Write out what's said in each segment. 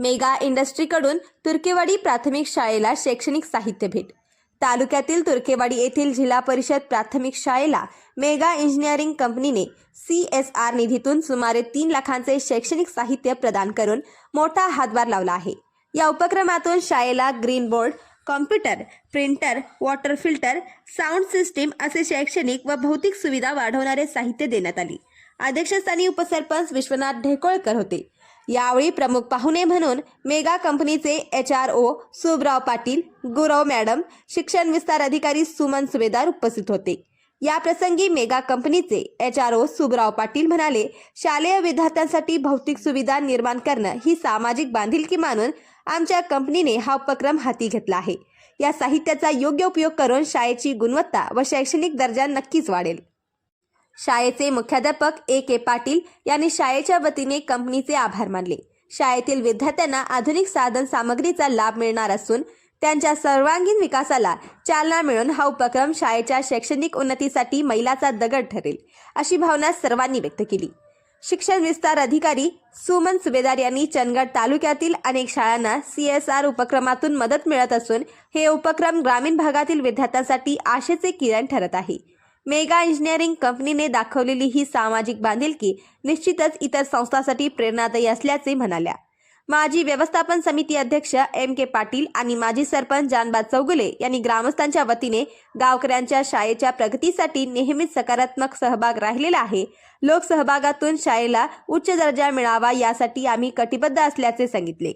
Mega इंडस्ट्रीकडून तुर्केवाडी प्राथमिक शाळेला शैक्षणिक साहित्य भेट. तालुक्यातील तुर्केवाडी येथील जिल्हा परिषद प्राथमिक शाळेला मेगा इंजिनिअरिंग कंपनीने सी एस आर निधीतून सुमारे तीन लाखांचे शैक्षणिक साहित्य प्रदान करून मोठा हातभार लावला आहे. या उपक्रमातून शाळेला green board computer printer water filter sound system असे शैक्षणिक व भौतिक सुविधा वाढवणारे साहित्य देण्यात आली. अध्यक्षस्थानी उपसरपंच विश्वनाथ ढेकोळकर होते. यावेळी प्रमुख पाहुणे म्हणून मेगा कंपनीचे H R O Subrao Patil Gurav madam शिक्षण विस्तार अधिकारी सुमन सुभेदार उपस्थित होते. या प्रसंगी मेगा कंपनीचे H R O Subrao Patil म्हणाले शालेय विद्यार्थ्यांसाठी भौतिक सुविधा निर्माण करणं ही सामाजिक बांधिलकी मानून आमच्या कंपनीने हा उपक्रम हाती घेतला आहे. या साहित्याचा योग्य उपयोग करून शाळेची गुणवत्ता व शैक्षणिक दर्जा नक्कीच वाढेल. शाळेचे मुख्याध्यापक ए के पाटील यांनी शाळेच्या वतीने कंपनीचे आभार मानले. शाळेतील विद्यार्थ्यांना आधुनिक साधन सामग्रीचा लाभ मिळणार असून त्यांच्या सर्वांगीण विकासाला चालना मिळून हा उपक्रम शाळेच्या शैक्षणिक उन्नतीसाठी मैलाचा दगड ठरेल अशी भावना सर्वांनी व्यक्त केली. शिक्षण विस्तार अधिकारी सुमन सुभेदार यांनी चंदगड तालुक्यातील अनेक शाळांना सी एस आर उपक्रमातून मदत मिळत असून हे उपक्रम ग्रामीण भागातील विद्यार्थ्यांसाठी आशेचे किरण ठरत आहे. मेगा इंजिनिअरिंग कंपनीने दाखवलेली ही सामाजिक बांधिलकी निश्चितच इतर संस्थांसाठी प्रेरणादायी असल्याचे म्हणाल्या. माजी व्यवस्थापन समिती अध्यक्ष एम के पाटील आणि माजी सरपंच जानबा चौगुले यांनी ग्रामस्थांच्या वतीने गावकऱ्यांच्या शाळेच्या प्रगतीसाठी नेहमीच सकारात्मक सहभाग राहिलेला आहे. लोकसहभागातून शाळेला उच्च दर्जा मिळावा यासाठी आम्ही कटिबद्ध असल्याचे सांगितले.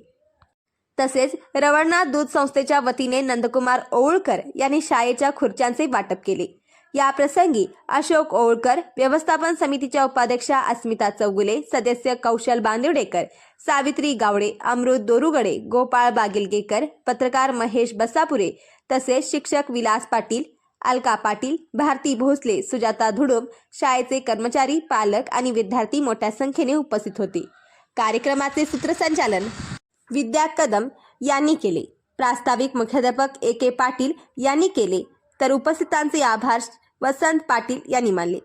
तसेच रवळनाथ दूध संस्थेच्या वतीने नंदकुमार ओवळकर यांनी शाळेच्या खुर्च्यांचे वाटप केले. या प्रसंगी अशोक ओळकर व्यवस्थापन समितीच्या उपाध्यक्षा अस्मिता चौगुले सदस्य कौशल बांदिवडेकर सावित्री गावडे अमृत दोरुगडे गोपाळ बागिलगेकर पत्रकार महेश बसापुरे तसेच शिक्षक विलास पाटील अलका पाटील भारती भोसले सुजाता धुडुम शाळेचे कर्मचारी पालक आणि विद्यार्थी मोठ्या संख्येने उपस्थित होते. कार्यक्रमाचे सूत्रसंचालन विद्या कदम यांनी केले. प्रास्ताविक मुख्याध्यापक ए के पाटील यांनी केले. तर उपस्थितांचे आभार वसंत पाटील यांनी मानले.